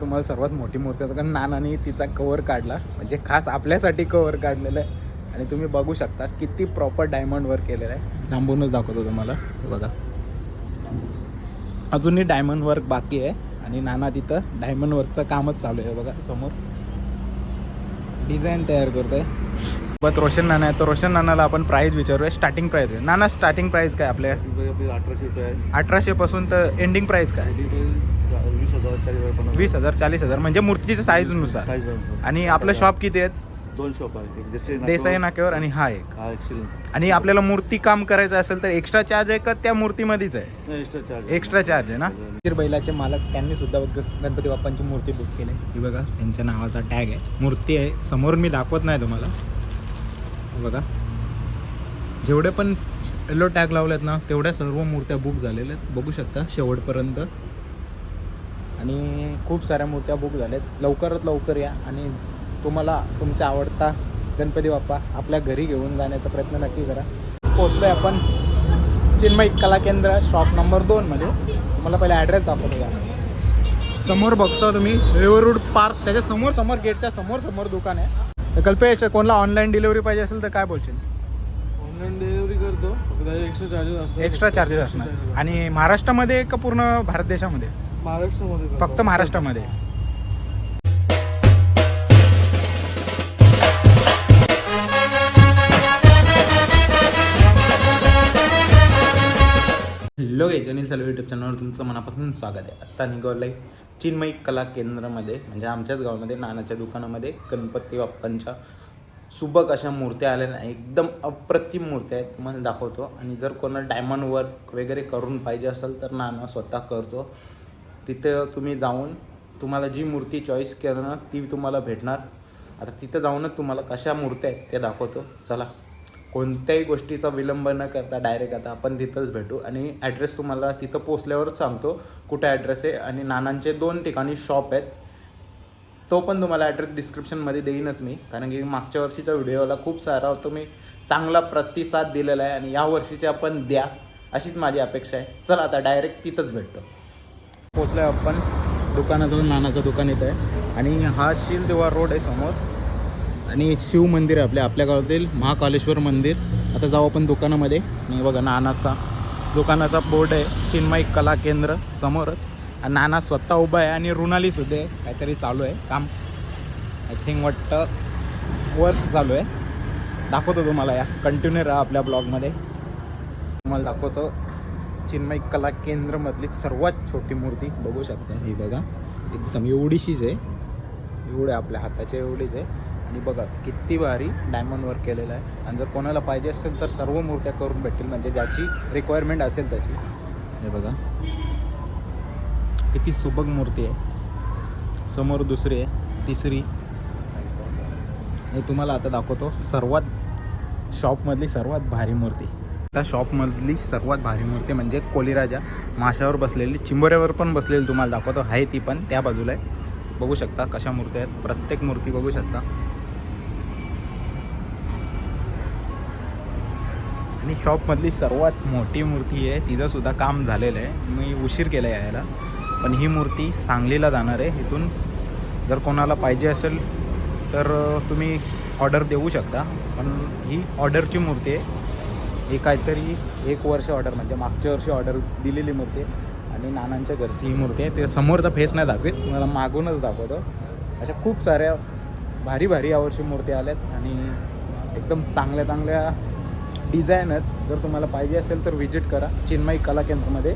तुम्हाला सर्वात मोठी मूर्ती आहे. कारण नानाने तिचा कवर काढला. म्हणजे खास आपल्यासाठी कवर काढलेला आहे. आणि तुम्ही बघू शकता किती प्रॉपर डायमंड वर्क केलेलं आहे. लांबूनच दाखवतो तुम्हाला. हे बघा. अजूनही डायमंड वर्क बाकी आहे. आणि नाना तिथं डायमंड वर्कचं कामच चालू आहे. बघा समोर. डिझाईन तयार करतोय. सोबत रोशन नाना आहे. तर रोशन नानाला आपण प्राईस विचारूया. स्टार्टिंग प्राईस आहे. नाना स्टार्टिंग प्राईस काय आपल्या? अठराशे अठराशे पासून तर एंडिंग प्राईस काय? वीस हजार चाळीस हजार पन्नास वीस हजार चाळीस हजार. म्हणजे मूर्तीच्या साईजनुसार साईज आणि आपलं शॉप किती आहेत? दोन शॉप आहे. एक देसाई नाक्यावर. आणि हा एक. हा आणि आपल्याला मूर्ती काम करायचं असेल तर एक्स्ट्रा चार्ज आहे का त्या मूर्तीमध्येच आहे? एक्स्ट्रा चार्ज एक्स्ट्रा चार्ज आहे ना? तीर बैलाचे मालक त्यांनी सुद्धा ग- गणपती बाप्पांची मूर्ती बुक केली. ही बघा त्यांच्या नावाचा टॅग आहे. मूर्ती आहे. समोर मी दाखवत नाही तुम्हाला. हे बघा. जेवढे पण येलो टॅग लावलेत ना तेवढ्या सर्व मूर्त्या बुक झालेल्या आहेत. बघू शकता शेवटपर्यंत. आणि खूप साऱ्या मूर्त्या बुक झाल्यात. लवकरात लवकर या आणि तुम्हाला तुमचा आवडता गणपती बाप्पा आपल्या घरी घेऊन जाण्याचा प्रयत्न नक्की करा. पोचलोय आपण चिन्मय कला केंद्र शॉप नंबर दोनमध्ये तुम्हाला पहिले ॲड्रेस दाखवतो या. समोर बघता तुम्ही रिव्हर रोड पार्क त्याच्यासमोर समोर गेटच्या समोर समोर दुकान आहे. तर कल्पेश कोणाला ऑनलाईन डिलिव्हरी पाहिजे असेल तर काय बोलशील? ऑनलाईन डिलिव्हरी करतो. एक्स्ट्रा चार्जेस एक्स्ट्रा चार्जेस असणार. आणि महाराष्ट्रामध्ये का पूर्ण भारत देशामध्ये? महाराष्ट्रामध्ये. फक्त महाराष्ट्रामध्ये. Hello guys Anil Salve YouTube चॅनलवर तुमचं मनापासून स्वागत आहे. आत्ता निघालं आहे चिन्मयी कला केंद्रामध्ये म्हणजे आमच्याच गावामध्ये नानाच्या दुकानामध्ये गणपती बाप्पांच्या सुबक अशा मूर्त्या आल्या ना एकदम अप्रतिम मूर्त्या आहेत तुम्हाला दाखवतो. आणि जर कोणाला डायमंड वर्क वगैरे करून पाहिजे असेल तर नाना स्वतः करतो. तिथं तुम्ही जाऊन तुम्हाला जी मूर्ती चॉईस करणार ती तुम्हाला भेटणार. आता तिथं जाऊनच तुम्हाला कशा मूर्त्या आहेत ते दाखवतो. चला. कोणत्याही गोष्टीचा विलंब न करता डायरेक्ट आता आपण तिथंच भेटू. आणि ॲड्रेस तुम्हाला तिथं पोचल्यावरच सांगतो कुठे ॲड्रेस आहे आणि नानांचे दोन ठिकाणी शॉप आहेत. तो पण तुम्हाला ॲड्रेस डिस्क्रिप्शनमध्ये देईनच मी. कारण की मागच्या वर्षीच्या व्हिडिओला खूप सारा तुम्ही चांगला प्रतिसाद दिलेला आहे आणि या वर्षीचे आपण द्या अशीच माझी अपेक्षा आहे. चला आता डायरेक्ट तिथंच भेटतो. पोचलो आपण. दुकानातून नानाचं दुकान येतं आहे. आणि हा शीलदेवा रोड आहे समोर. आणि शिव मंदिर आहे आपल्या आपल्या गावातील महाकालेश्वर मंदिर. आता जाऊ आपण दुकानामध्ये. आणि बघा नानाचा दुकानाचा बोर्ड आहे. चिन्मय कला केंद्र समोरच. आणि नाना स्वतः उभा आहे आणि रुणाली सुद्धा आहे. काहीतरी चालू आहे काम. आय थिंक वाटतं वर्क चालू आहे. दाखवतो तुम्हाला या. कंटिन्यू राहा आपल्या ब्लॉगमध्ये तुम्हाला दाखवतो. चिन्मय कला केंद्रमधली सर्वात छोटी मूर्ती बघू शकता ही बघा. एकदम एवढीशीच आहे. एवढे आपल्या हाताच्या एवढीच आहे. आणि बघा किती भारी डायमंड वर्क केलेलं आहे. आणि जर कोणाला पाहिजे असेल तर सर्व मूर्त्या करून भेटतील. म्हणजे ज्याची रिक्वायरमेंट असेल तशी. हे बघा. किती सुबक मूर्ती आहे. समोर दुसरी आहे. तिसरी. हे तुम्हाला आता दाखवतो. सर्वात शॉपमधली सर्वात भारी मूर्ती. त्या शॉपमधली सर्वात भारी मूर्ती म्हणजे कोलीराजा. माशावर बसलेली चिंबोऱ्यावर पण बसलेली तुम्हाला दाखवतो. आहे ती पण त्या बाजूला आहे. बघू शकता कशा मूर्ती आहेत. प्रत्येक मूर्ती बघू शकता. आणि शॉपमधली सर्वात मोठी मूर्ती आहे तिचंसुद्धा काम झालेलं आहे. मी उशीर केला यायला. पण ही मूर्ती सांगलीला जाणार आहे. इथून जर कोणाला पाहिजे असेल तर तुम्ही ऑर्डर देऊ शकता. पण ही ऑर्डरची मूर्ती आहे. ही काहीतरी एक वर्ष ऑर्डर म्हणजे मागच्या वर्षी ऑर्डर दिलेली मूर्ती आहे आणि नानांच्या घरची ही मूर्ती आहे. ते समोरचा फेस नाही दाखवीत. मला मागूनच दाखवतो. अशा खूप साऱ्या भारी भारी यावर्षी मूर्त्या आल्यात आणि एकदम चांगल्या चांगल्या डिझाईन आहेत. जर तुम्हाला पाहिजे असेल तर व्हिजिट करा. चिन्मयी कला केंद्रामध्ये.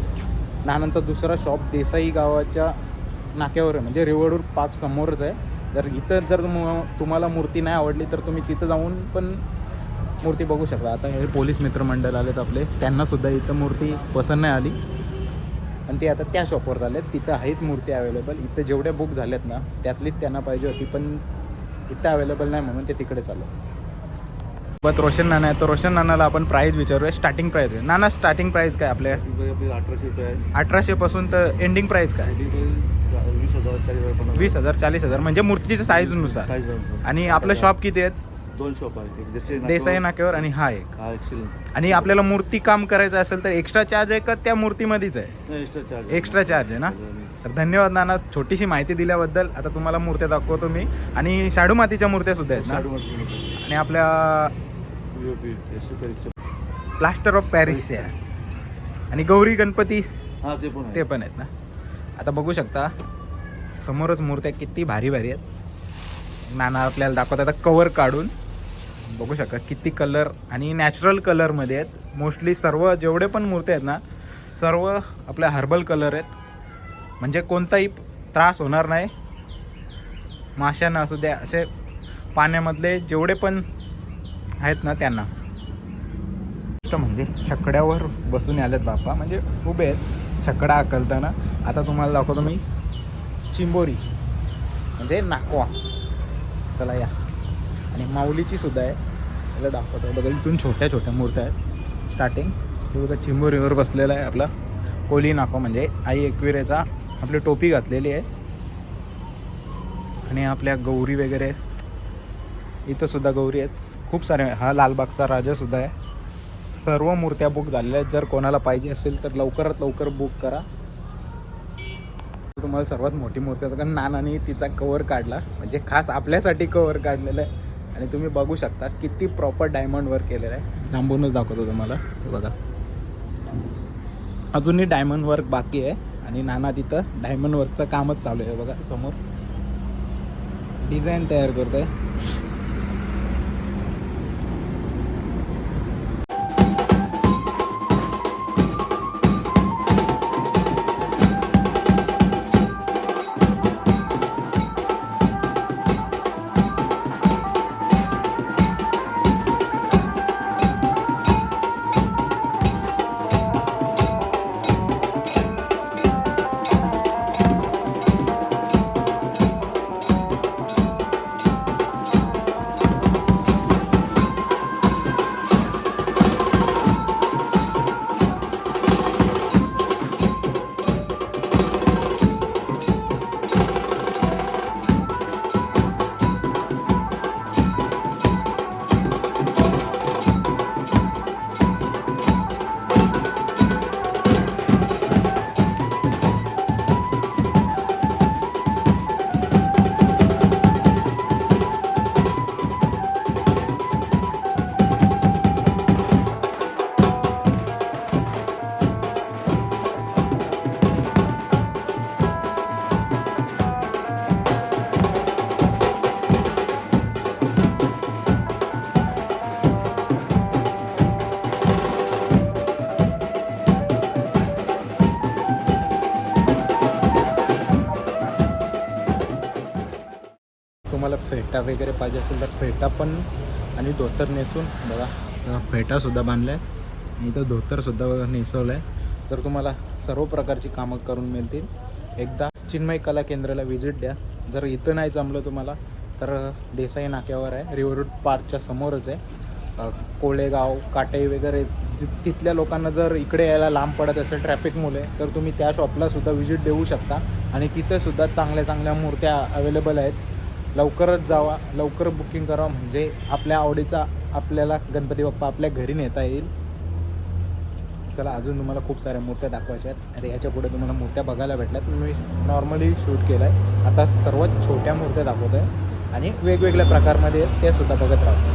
नानांचा दुसरा शॉप देसाई गावाच्या नाक्यावर आहे. म्हणजे रिवडूर पार्क समोरच आहे. जर इथं जर तुम- तुम्हाला मूर्ती नाही आवडली तर तुम्ही तिथं जाऊन पण मूर्ती बघू शकता. आता हे पोलीस मित्रमंडळ आलेत आपले. त्यांनासुद्धा इथं मूर्ती पसंत नाही आली. आणि ते आता त्या शॉपवर झालेत तिथं आहेत मूर्ती अवेलेबल इथं जेवढ्या बुक झाल्यात ना त्यातलीच त्यांना पाहिजे होती पण इथं अवेलेबल नाही म्हणून ते तिकडे चालू सोबत रोशन नाना आहे. तर रोशन नानाला आपण प्राईस विचारूया. स्टार्टिंग प्राईस आहे. नाना स्टार्टिंग प्राईस काय आपल्या? अठराशे रुपये आहे अठराशे पासून तर एंडिंग प्राईस काय? वीस हजार चाळीस हजार वीस हजार चाळीस हजार. म्हणजे मूर्तीच्या साईजनुसार साईज आणि आपलं शॉप किती आहेत? दोन शॉप आहेत. देसाई नाक्यावर- आणि हा एक. हा आणि आपल्याला मूर्ती काम करायचं असेल तर एक्स्ट्रा चार्ज आहे का त्या मूर्तीमध्येच आहे. एक्स्ट्रा चार्ज एक्स्ट्रा चार्ज आहे ना? तर धन्यवाद नाना छोटीशी माहिती दिल्याबद्दल. आता तुम्हाला मूर्त्या दाखवतो मी. आणि शाडू मातीच्या मूर्त्या सुद्धा आहेत ना? आणि आपल्या प्लास्टर ऑफ पॅरिसच्या आणि गौरी गणपती हा ते पण ते पण आहेत ना? आता बघू शकता समोरच मूर्त्या किती भारी भारी आहेत. नाना आपल्याला दाखवतात. आता कवर काढून बघू शकता किती कलर आणि नॅचरल कलरमध्ये आहेत. मोस्टली सर्व जेवढे पण मूर्ती आहेत ना सर्व आपल्या हर्बल कलर आहेत. म्हणजे कोणताही त्रास होणार नाही. माशांना असू द्या असे पाण्यामधले जेवढे पण आहेत ना त्यांना. गोष्ट म्हणजे छकड्यावर बसून आलेत बाप्पा. म्हणजे उभे आहेत. छकडा आकलताना आता तुम्हाला दाखवतो मी. चिंबोरी. म्हणजे नाकवा. चला या. आणि माऊलीची सुद्धा आहे. त्याला दाखवतो. बघा इथून छोट्या छोट्या मूर्त्या आहेत. स्टार्टिंग हे बघा चिंबोरीवर बसलेला आहे आपला. कोली नाको म्हणजे आई एकविरेचा आपली टोपी घातलेली आहे. आणि आपल्या गौरी वगैरे इथं सुद्धा गौरी आहेत. खूप सारे हा लालबागचा राजासुद्धा आहे. सर्व मूर्त्या बुक झालेल्या आहेत. जर कोणाला पाहिजे असेल तर लवकरात लवकर बुक करा. तुम्हाला सर्वात मोठी मूर्ती आहे. कारण नानाने तिचा कवर काढला. म्हणजे खास आपल्यासाठी कवर काढलेला आहे. आणि तुम्ही बघू शकता किती प्रॉपर डायमंड वर्क केलेलं आहे. लांबूनच दाखवतो तुम्हाला. बघा. अजूनही डायमंड वर्क बाकी आहे आणि नाना तिथं डायमंड वर्कचं कामच चालू आहे बघा समोर. डिझाईन तयार करतोय. फेटा वगैरे पाहिजे असेल तर फेटा पण आणि धोतर नेसून बघा. फेटासुद्धा बांधला आहे इथं धोतरसुद्धा नेसवलं आहे तर तुम्हाला सर्व प्रकारची कामं करून मिळतील. एकदा चिन्मय कला केंद्राला व्हिजिट द्या. जर इथं नाही जमलं तुम्हाला तर देसाई नाक्यावर आहे. रिव्हर पार्कच्या समोरच आहे. कोळेगाव काटई वगैरे ति- तिथल्या लोकांना जर इकडे यायला लांब पडत असेल ट्रॅफिकमुळे तर तुम्ही त्या शॉपला सुद्धा व्हिजिट देऊ शकता. आणि तिथेसुद्धा चांगल्या चांगल्या मूर्त्या अवेलेबल आहेत. लवकरच जावा. लवकर बुकिंग करा. म्हणजे आपल्या आवडीचा आपल्याला गणपती बाप्पा आपल्या घरी नेता येईल. चला अजून तुम्हाला खूप साऱ्या मूर्त्या दाखवायच्या आहेत. आता याच्यापुढे तुम्हाला मूर्त्या बघायला भेटल्यात. मी नॉर्मली शूट केलं आहे आता सर्वात छोट्या मूर्त्या दाखवत आहे आणि वेगवेगळ्या प्रकारमध्ये ते सुद्धा बघत राहतो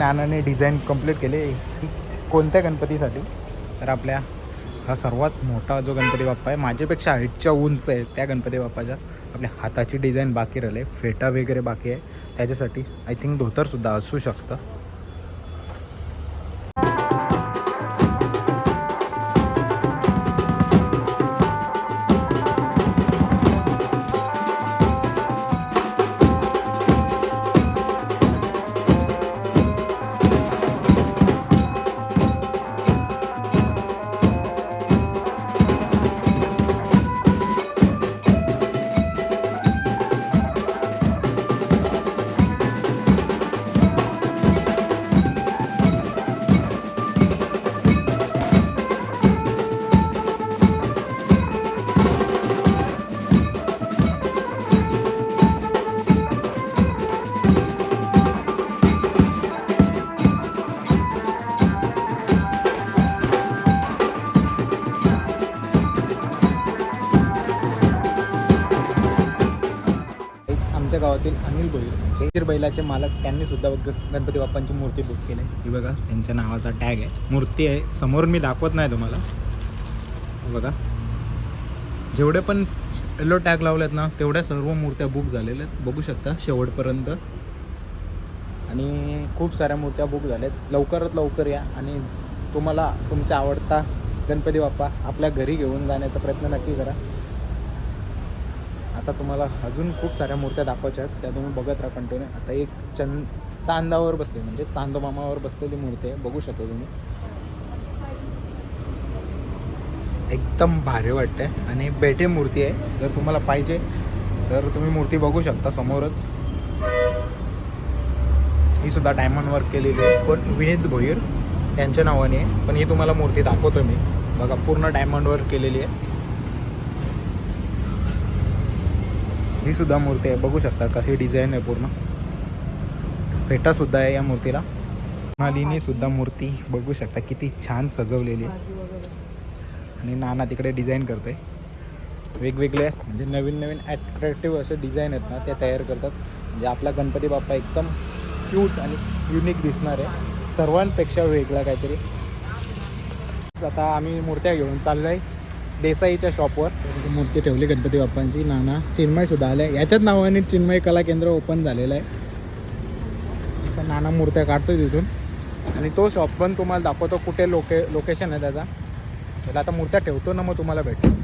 ज्ञानाने डिझाईन कंप्लीट केले कोणत्या गणपतीसाठी? तर आपल्या हा सर्वात मोठा जो गणपती बाप्पा आहे माझ्यापेक्षा हाईटच्या उंच आहे त्या गणपती बाप्पाच्या आपल्या हाताची डिझाईन बाकी राहिले फेटा वगैरे बाकी आहे. त्याच्यासाठी आय थिंक धोतरसुद्धा असू शकतं. बैलाचे मालक त्यांनी सुद्धा गणपती बाप्पांची मूर्ती बुक केली. ही बघा त्यांच्या नावाचा टॅग आहे. मूर्ती आहे. समोरून मी दाखवत नाही तुम्हाला. बघा. जेवढे पण येलो टॅग लावलेत ना तेवढ्या सर्व मूर्त्या बुक झालेल्या आहेत. बघू शकता शेवटपर्यंत. आणि खूप साऱ्या मूर्त्या बुक झाल्यात. लवकरात लवकर या आणि तुम्हाला तुमचा आवडता गणपती बाप्पा आपल्या घरी घेऊन जाण्याचा प्रयत्न नक्की करा. आता तुम्हाला अजून खूप साऱ्या मूर्त्या दाखवायच्या आहेत. त्या तुम्ही बघत राहा कंटिन्यू आता एक चंद चांदावर बसली म्हणजे चांदोमामावर बसलेली मूर्ती आहे. बघू शकता तुम्ही. एकदम भारी वाटते आणि बेटे मूर्ती आहे. जर तुम्हाला पाहिजे तर तुम्ही मूर्ती बघू शकता समोरच. ही सुद्धा डायमंड वर्क केलेली आहे. पण विनीत भोईर त्यांच्या नावाने पण ही तुम्हाला मूर्ती दाखवतो मी. बघा पूर्ण डायमंड वर्क केलेली आहे. ही सुद्धा मूर्ती आहे. बघू शकता कशी डिझाईन आहे पूर्ण. फेटा सुद्धा आहे या मूर्तीला. मालिनी सुद्धा मूर्ती बघू शकता किती छान सजवलेली आहे. आणि नाना तिकडे डिझाईन करते वेगवेगळे म्हणजे नवीन नवीन ॲट्रॅक्टिव्ह असे डिझाईन आहेत ना ते तयार करतात. म्हणजे आपला गणपती बाप्पा एकदम क्यूट आणि युनिक दिसणार आहे. सर्वांपेक्षा वेगळा काहीतरी. आता आम्ही मूर्त्या घेऊन चाललो आहे देसाईच्या शॉपवर मूर्ती ठेवली गणपती बाप्पांची नाना चिन्मयसुद्धा आलं आहे याच्याच नावाने चिन्मय कला केंद्र ओपन झालेलं आहे. तर नाना मूर्त्या काढतो तिथून. आणि तो शॉप पण तुम्हाला दाखवतो कुठे लोके लोकेशन आहे त्याचा. तर आता मूर्त्या ठेवतो ना मग तुम्हाला भेटेल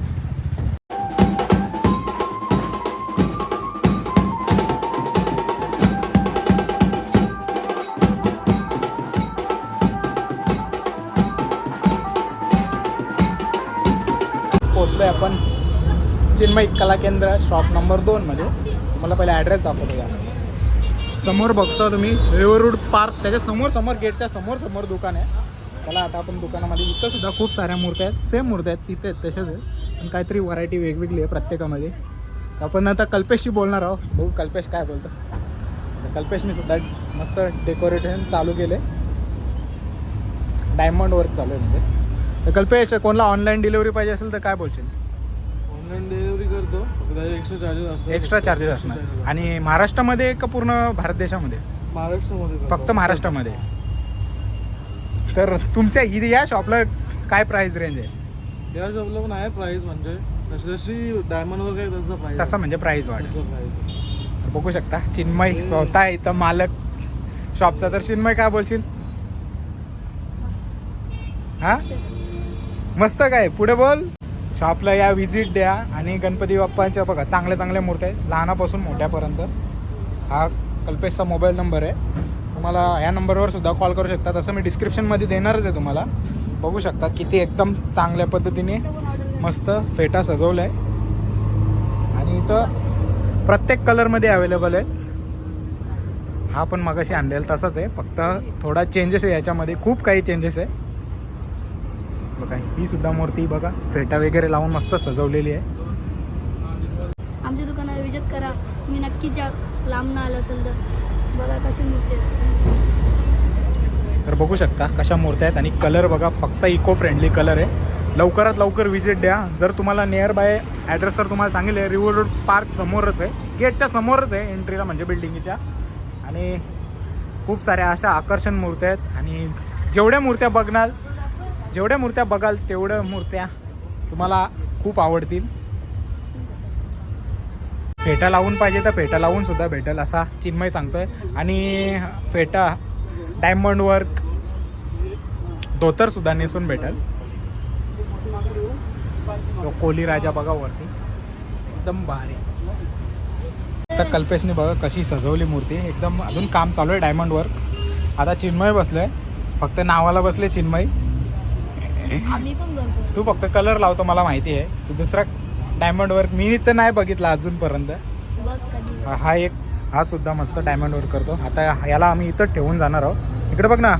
पोचलोय आपण. चिन्मय कला केंद्र शॉप नंबर दोनमध्ये तुम्हाला पहिला ॲड्रेस दाखवतो या. समोर बघता तुम्ही रिव्हर रोड पार्क त्याच्यासमोर समोर गेटच्या समोर समोर दुकान आहे. त्याला आता आपण दुकानामध्ये इथं सुद्धा खूप साऱ्या मूर्त्या आहेत. सेम मूर्त्या आहेत तिथे आहेत तशाच आहेत. पण काहीतरी व्हरायटी वेगवेगळी आहे प्रत्येकामध्ये. तर आपण आता कल्पेशशी बोलणार आहोत. बघू कल्पेश काय बोलतो. तर कल्पेशने सुद्धा मस्त डेकोरेशन चालू केले डायमंड वर्क चालू आहे म्हणजे. तर कल्पेश कोणाला ऑनलाईन डिलिव्हरी पाहिजे असेल तर काय बोलशील? ऑनलाईन डिलिव्हरी करतो. फक्त त्याचे एक्स्ट्रा चार्जेस असतात. एक्स्ट्रा चार्जेस असणार. आणि महाराष्ट्रामध्ये का पूर्ण भारत देशामध्ये? महाराष्ट्रामध्ये करतो. फक्त महाराष्ट्रामध्ये. तर तुमच्या इथे या शॉपला काय प्राइस रेंज आहे? या शॉपला पण आहे प्राईस म्हणजे. जशी जशी डायमंडवर काय तसं प्राईस तसं म्हणजे प्राइस वाढ तसं प्राईस बघू शकता. चिन्मय स्वतः आहे इथं मालक शॉपचा तर चिन्मय काय बोलशील? हा? मस्त काय? पुढे बोल. शॉपला या व्हिजिट द्या. आणि गणपती बाप्पांच्या बघा चांगल्या चांगल्या मूर्त्या आहेत. लहानापासून मोठ्यापर्यंत. हा कल्पेशचा मोबाईल नंबर आहे. तुम्हाला या नंबरवर सुद्धा कॉल करू शकता. तसं मी डिस्क्रिप्शनमध्ये देणारच आहे तुम्हाला. बघू शकता किती एकदम चांगल्या पद्धतीने मस्त फेटा सजवला आहे आणि इथं प्रत्येक कलरमध्ये अवेलेबल आहे हा पण मगाशी आणलेला तसाच आहे. फक्त थोडा चेंजेस आहे याच्यामध्ये. खूप काही चेंजेस आहे. बघा ही सुद्धा मूर्ती बघा फेटा वगैरे लावून मस्त सजवलेली आहे. आमच्या दुकानाला विजिट करा. तुम्ही नक्कीच या लांब ना आलं असेल तर. बघा कशी मूर्ती. तर बघू शकता कशा मूर्त्या आहेत. आणि कलर बघा फक्त इको फ्रेंडली कलर आहे. लवकरात लवकर विजिट द्या. जर तुम्हाला नियर बाय ॲड्रेस तर तुम्हाला सांगेल आहे रिव्हर रोड पार्क समोरच आहे. गेटच्या समोरच आहे एंट्रीला म्हणजे बिल्डिंगच्या आणि खूप साऱ्या अशा आकर्षण मूर्त्या आहेत. आणि जेवढ्या मूर्त्या बघणार जेवढ्या मूर्त्या बघाल तेवढ्या मूर्त्या तुम्हाला खूप आवडतील. फेटा लावून पाहिजे तर फेटा लावून सुद्धा भेटेल असा चिन्मय सांगतोय. आणि फेटा डायमंड वर्क धोतर सुद्धा नेसून भेटेल. तो कोली राजा बघा वरती. एकदम भारी. आता कल्पेशने बघा कशी सजवली मूर्ती. एकदम अजून काम चालू आहे डायमंड वर्क आता चिन्मय बसलोय. फक्त नावाला बसले चिन्मय. आम्ही पण करतो. तू फक्त कलर लावतो मला माहिती आहे. तू दुसरा डायमंड वर्क मी तर नाही बघितला अजूनपर्यंत. बघ कधी. हा- हा एक हा सुद्धा मस्त डायमंड वर्क करतो. आता याला आम्ही इथंच ठेवून जाणार आहोत. इकडे बघ ना.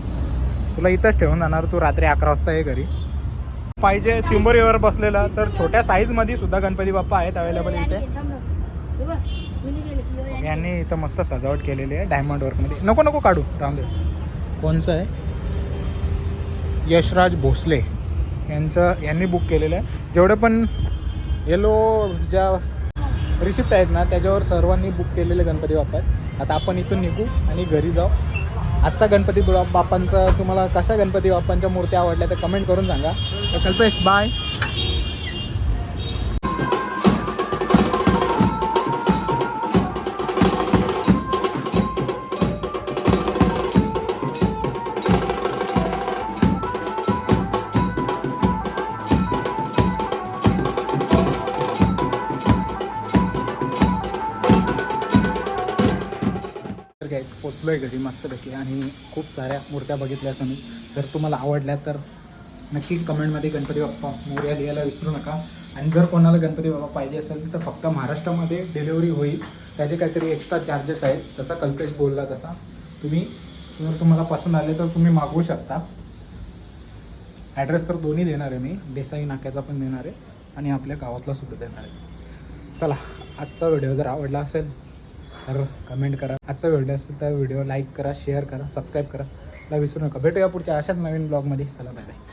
तुला इथंच ठेवून जाणार तू रात्री अकरा वाजता ये घरी. पाहिजे चिंबोरीवर बसलेला तर छोट्या साईजमध्ये सुद्धा गणपती बाप्पा आहेत अवेलेबल इथे. यांनी. इथं मस्त सजावट केलेली आहे डायमंड वर्कमध्ये नको नको काढू. रामदेव कोणचं आहे? यशराज भोसले. यांचं यांनी बुक केलेलं आहे. जेवढे पण येलो ज्या रिसिप्ट आहेत ना त्याच्यावर सर्वांनी बुक केलेले गणपती बाप्पा आहेत. आता आपण इथून निघू आणि घरी जाऊ. आजचा गणपती बाप्पांचा तुम्हाला कशा गणपती बाप्पांच्या मूर्त्या आवडल्या तर कमेंट करून सांगा. तर कल्पेश बाय आहे घरी मस्तपैकी आणि खूप साऱ्या मूर्त्या बघितल्या तुम्ही. जर तुम्हाला आवडल्या तर नक्की कमेंटमध्ये गणपती बाप्पा मोर्या लिहायला विसरू नका. आणि जर कोणाला गणपती बाप्पा पाहिजे असेल तर फक्त महाराष्ट्रामध्ये डिलेवरी होईल. त्याचे काहीतरी एक्स्ट्रा चार्जेस आहेत. तसा कल्पेश बोलला तसा. तुम्ही जर तुम्हाला पसंत आले तर तुम्ही मागवू शकता. ॲड्रेस तर दोन्ही देणार आहे मी. देसाई नाक्याचा पण देणार आहे. आणि आपल्या गावातला सुद्धा देणार आहे. चला आजचा व्हिडिओ जर आवडला असेल तर कमेंट करा. आजचा व्हिडिओ असेल तर व्हिडिओ लाईक करा शेअर करा सबस्क्राईब करा. ला विसरू नका. भेटूया पुढच्या अशाच नवीन ब्लॉगमध्ये चला बाय बाय